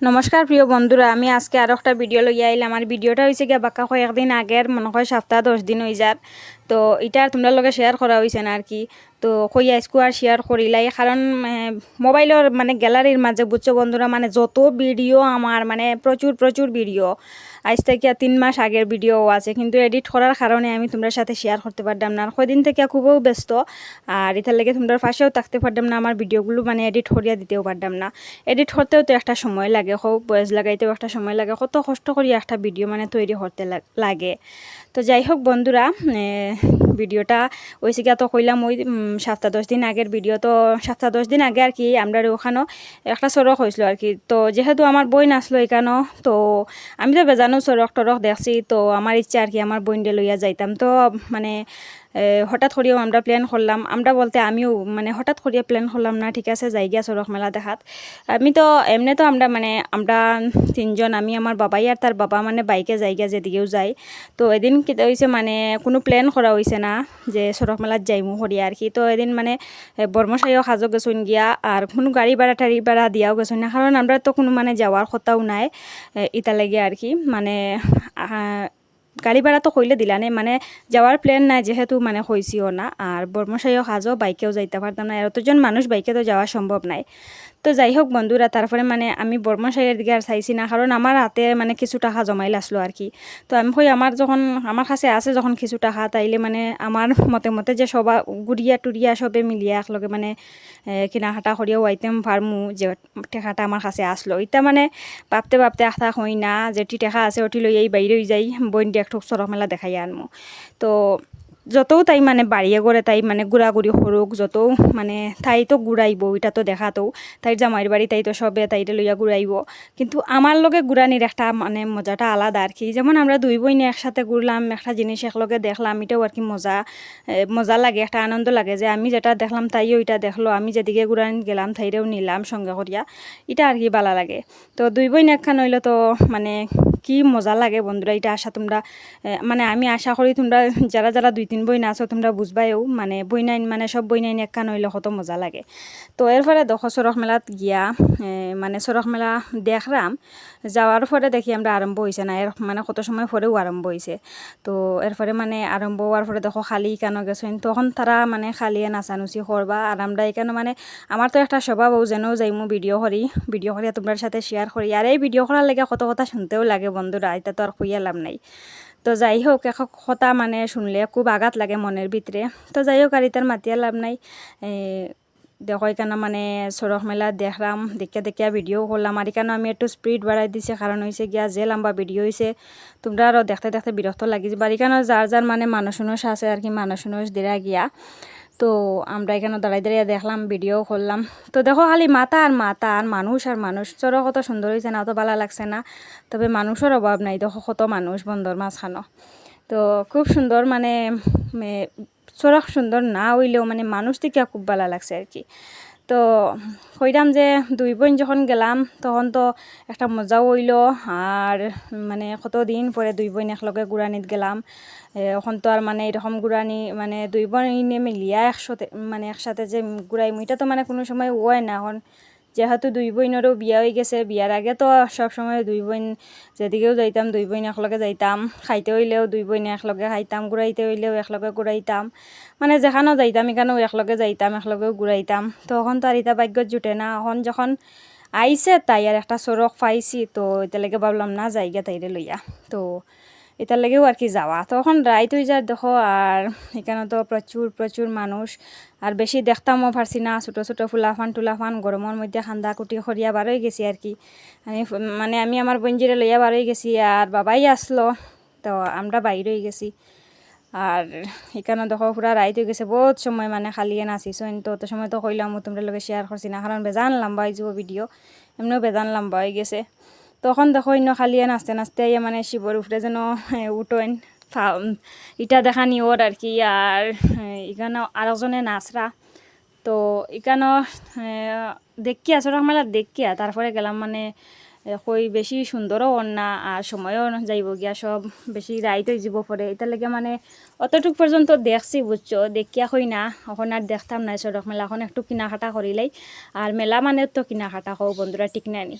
নমস্কার প্রিয় বন্ধুরা, আমি আজকে আরও একটা ভিডিও লইয়া আইলাম আমার ভিডিওটা হয়েছে গিয়া বাক্কা কয়েকদিন আগের মনে হয় সপ্তাহ দশ দিন হয়ে যার তো এটা তোমরা লগে শেয়ার করা হয়েছে না আর কি? তো কইয়া আর শেয়ার করিলাই কারণ মোবাইলের মানে গ্যালারির মাঝে বুঝছ বন্ধুরা মানে যত ভিডিও আমার মানে প্রচুর প্রচুর ভিডিও আজ থেকে তিন মাস আগের ভিডিও আছে, কিন্তু এডিট করার কারণে আমি তোমার সাথে শেয়ার করতে পারতাম না। আর কদিন থেকে খুবও ব্যস্ত, আর এটার লেগে তোমরা পাশেও থাকতে পারতাম না আমার ভিডিওগুলো মানে এডিট করিয়া দিতেও পারতাম না। এডিট করতেও তো একটা সময় লাগে হোক বয়স লাগাইতেও একটা সময় লাগে, কত কষ্ট করি একটা ভিডিও মানে তৈরি করতে লাগ- তো যাই হোক বন্ধুরা ভিডিওটা ওই গিয়া তো কইলাম ওই সপ্তাহ দশ দিন আগের ভিডিও, তো সপ্তাহ দশ দিন আগে আর কি আমরা ওখানেও একটা সড়ক হয়েছিল আর কি। তো যেহেতু আমার বই নাচলো এখানেও তো আমি তো বেজানো সড়ক টরক দেখছি, তো আমার ইচ্ছা আর কি আমার বইনডে লইয়া যাইতাম। তো মানে হঠাৎ করেও আমরা প্ল্যান করলাম। আমরা বলতে আমিও মানে হঠাৎ করিয়া প্ল্যান করলাম না, ঠিক আছে জায়গা সড়ক মেলা দেখাত আমি তো, এমনি তো আমরা মানে আমরা তিনজন, আমি আমার বাবাই আর তার বাবা মানে বাইকে জায়গা যেদিকেও যাই তো এদিন কিতা হয়েছে মানে কোনো প্ল্যান করা হয়েছে না, যে সড়ক মেলাত যাইমু করিয়া আর কি। তো এদিন মানে বর্মশাইও সাজো গেছুন গিয়া, আর কোনো গাড়ি ভাড়া টাড়ি ভাড়া দিয়াও গেছুন না। কারণ আমরা তো কোনো মানে যাওয়ার কথাও নাই ইতা আর কি। মানে গাড়ি ভাড়া তো কইলে দিলা নেই মানে যাওয়ার প্ল্যান নাই, যেহেতু মানে হয়েছিও না। আর বর্মশাইও সাজও বাইকেও যাইতে পারতাম না আর অতজন মানুষ বাইকে তো যাওয়া সম্ভব নাই। তো যাই হোক বন্ধুরা তারপরে মানে আমি বর্মশাইয়ের দিকে আর চাইছি না কারণ আমার হাতে মানে কিছু টাকা জমাইল আসলো আর কি। তো আমি কই আমার যখন আমার কাছে আছে যখন কিছু টাকা তাইলে মানে আমার মতে মতে যে সবা গুড়িয়া টুরিয়া সবে মিলিয়া একলগে মানে এ, কিনাকাটা করিয়াও আইতেম পারমু যে টেকাটা আমার কাছে আসলো ইতা মানে ভাবতে ভাবতে আশা হই না যেটি টেকা আছে ওটি লই এই বাইরে যাই বইন দিয়ে একটু সরক মেলা দেখাই আনমু। তো যতও তাই মানে বাড়িয়ে করে তাই মানে ঘোরাঘুরি করুক যতও মানে তাই তো ঘুরাইব এটা তো দেখাতো। তাইর জামাইর বাড়ি তাই তো সবে তাইরে লইয়া ঘুরাইব। কিন্তু আমার লগে গুড়ানির একটা মানে মজাটা আলাদা আর কি। যেমন আমরা দুই বইনে একসাথে ঘুরলাম, একটা জিনিস একলগে দেখলাম, এটাও আর কি মজা। মজা লাগে, একটা আনন্দ লাগে যে আমি যেটা দেখলাম তাইও এটা দেখল, আমি যেদিকে ঘুরান গেলাম তাইরেও নিলাম সঙ্গে করিয়া। এটা আর কি ভালো লাগে। তো দুই বইন একখান হইলে তো মানে কি মজা লাগে বন্ধুরা এটা আশা তোমরা মানে আমি আশা করি তোমরা, যারা যারা দুই তিন বই আছো, তোমরা বুঝবাইও মানে বই নাইন মানে সব বই নাইন একখান হইলে কত মজা লাগে। তো এরপরে দশ চরক মেলাত গিয়া মানে চরক মেলা দেখলাম, যাওয়ার পরে দেখি আমরা আরম্ভ হয়েছে না, এর মানে কত সময় পরেও আরম্ভ হয়েছে তো এরপরে মানে আরম্ভ হওয়ার পরে দেখো খালি কেন গেছেন, তখন তারা মানে খালিয়ে নাচানুচি করবা, আর আমরা এখানে মানে আমার তো একটা স্বভাব যেন যাইমু ভিডিও করি, ভিডিও করিয়া তোমার সাথে শেয়ার করি, আর এই ভিডিও করার লেগে কত কথা শুনতেও লাগে বন্ধুরা, এটা তো আর খুইয়া লাভ নাই। তো যাই হোক এক কথা মানে শুনলে খুব আঘাত লাগে মনের ভিতরে। তো যাই হোক আর ইতার মাতিয়া লাভ নাই। দেখো এখানে মানে সড়ক মেলা দেখলাম দেখিয়া দেখিয়া ভিডিও করলাম আর এখানে আমি একটু স্পিড বাড়াই দিছে কারণ হয়েছে গিয়া যে লম্বা ভিডিও হয়েছে তোমরা আরও দেখতে দেখতে বিরক্ত লাগি যাবে। আর এখানে যার যার মানে মানুষ আছে আর কি মানুষ দিরা গিয়া। তো আমরা এখানে দাঁড়াই দাঁড়িয়ে দেখলাম ভিডিও করলাম। তো দেখো খালি মাতা আর মাতা আর মানুষ আর মানুষ চরো কত সুন্দর হয়েছে না, অত ভালো লাগছে না। তবে মানুষের অভাব নাই, দেখো কত মানুষ বন্দর মাঝখানো। তো খুব সুন্দর মানে চরক সুন্দর না হইলেও মানে মানুষ থেকে খুব ভালো লাগছে আর কি। তো কইরাম যে দুই বোন যখন গেলাম, তখন তো একটা মজাও হইল। আর মানে কতদিন পরে দুই বোন একলগে গুড়ানিত গেলাম এখন তো আর মানে এরকম গুড়ানি মানে দুই বোন মিলিয়া একসাথে মানে একসাথে যে গুড়াই এটা তো মানে কোনো সময় হয় না। এখন যেহেতু দুই বোনেরও বিয়া হয়ে গেছে বিয়ার আগে তো সব সময় দুই বোন যেদিকেও যাইতাম, দুই বোন একলগে যাইতাম। খাইতে হইলেও দুই বোন একলগে খাইতাম ঘুরাইতে হইলেও একলগে ঘুরাইতাম মানে যেখানেও যাইতাম এখানেও একলগে যাইতাম, একলগেও ঘুরাইতাম তখন তো আর ইতা ভাগ্যত জুটে না, এখন যখন আইছে তাই আর একটা চরক পাইছি, তো এতিয়ালৈকে ভাবলাম না, যাইগা তাইরে লইয়া তো এটার লাগেও আর কি যাওয়া। তখন রাইত হয়ে যায় দেখো, আর এখানে তো প্রচুর প্রচুর মানুষ। আর বেশি দেখতামও পারছি না, ছোটো ছোটো ফুলাফান, টুলাফান গরমের মধ্যে খান্দা কুটি খরিয়া বারোই গেছি আর কি। আমি মানে আমি আমার বঞ্জিরে লইয়া বার বারোই গেছি আর বাবাই আসলো, তো আমরা বাইরেই গেছি। আর এখানে দেখো পুরা রাইত হয়ে গেছে, বহুত সময় মানে খালিয়ে নাচিছো তো অত সময় তো কইলাম, তোমরা লগে শেয়ার করছি না কারণ বেজান লম্বা হয়ে যাব ভিডিও এমনিও বেজান লম্বা হয়ে গেছে। তখন দেখো অন্য খালিয়ে নাচতে নাচতে ইয়ে মানে শিবর উপরে যেন উঠোন ইটা দেখা নিওর আর কি, আর এখানে আরেকজনে নাচরা তো এখানে দেখিয়া, ছোট মেলা দেখিয়া, তারপরে গেলাম মানে কই বেশি সুন্দরও না, আর সময়ও যাইব গিয়া, সব বেশি হয়ে যাব পরে। এটার লাগে মানে অতটুক পর্যন্ত দেখছি, বুঝছ? দেখিয়া হই না, এখন আর দেখতাম না সড়ক মেলা এখন একটু কিনাখাটা করিলাই আর মেলা মানে তো কিনাখাটা হও বন্ধুরা, ঠিক নানি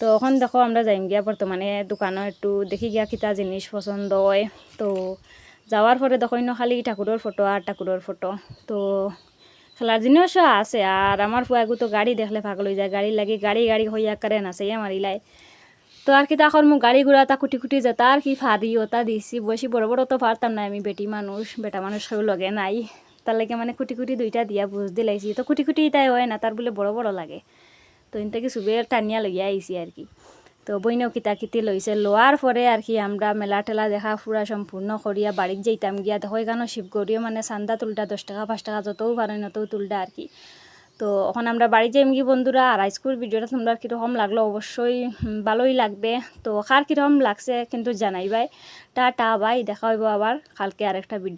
তো এখন দেখো, আমরা যাইম গিয়া বর্তমানে দোকানও একটু দেখি গিয়া কিতা জিনিস পছন্দ হয়। তো যাওয়ার পরে দেখো খালি ঠাকুরের ফটো আর ঠাকুরের ফটো। তো খেলার জিনিসও আছে, আর আমার ফুয়াগু তো গাড়ি দেখলে পাগল হয়ে যায়। গাড়ি লাগে গাড়ি গাড়ি হইয়া করে নাচে মারিলাই তো আর কি তখন মোক গাড়ি ঘোড়া তা কুটি কুটি যেতা আর কি ফারি ওটা দিছি। বেশি বড় বড় তো পারতাম না আমি, বেটি মানুষ, বেটা মানুষ কেউ লগে নাই। তার লাগে মানে কুটি কুটি দুইটা দিয়া বুঝ দিলাইছি। তো কুটি কুটি তাই হয় না, তার বলে বড় বড় লাগে। তো ইনতাকে সুবে টানিয়া লইয়া আইছি আর কি। তো বইনেও কিতা কিতি লইছে লোয়ার পরে আর কি আমরা মেলা টেলা দেখা ফুরা সম্পূর্ণ করিয়া বাড়িত যাইতাম গিয়া। দেখো এখানে শিবগড়িও মানে চান্দা তুলটা দশ টাকা, পাঁচ টাকা যতও পারেন অতও তুলটা আর কি। তো এখন আমরা বাড়ি যাইম কি বন্ধুরা আর আজকের ভিডিওটা তোমরা কীরকম লাগল অবশ্যই ভালোই লাগবে। তো কার কীরকম লাগছে কিন্তু জানাইবাই। টা টা বাই, দেখা হইব আবার কালকে আরেকটা ভিডিও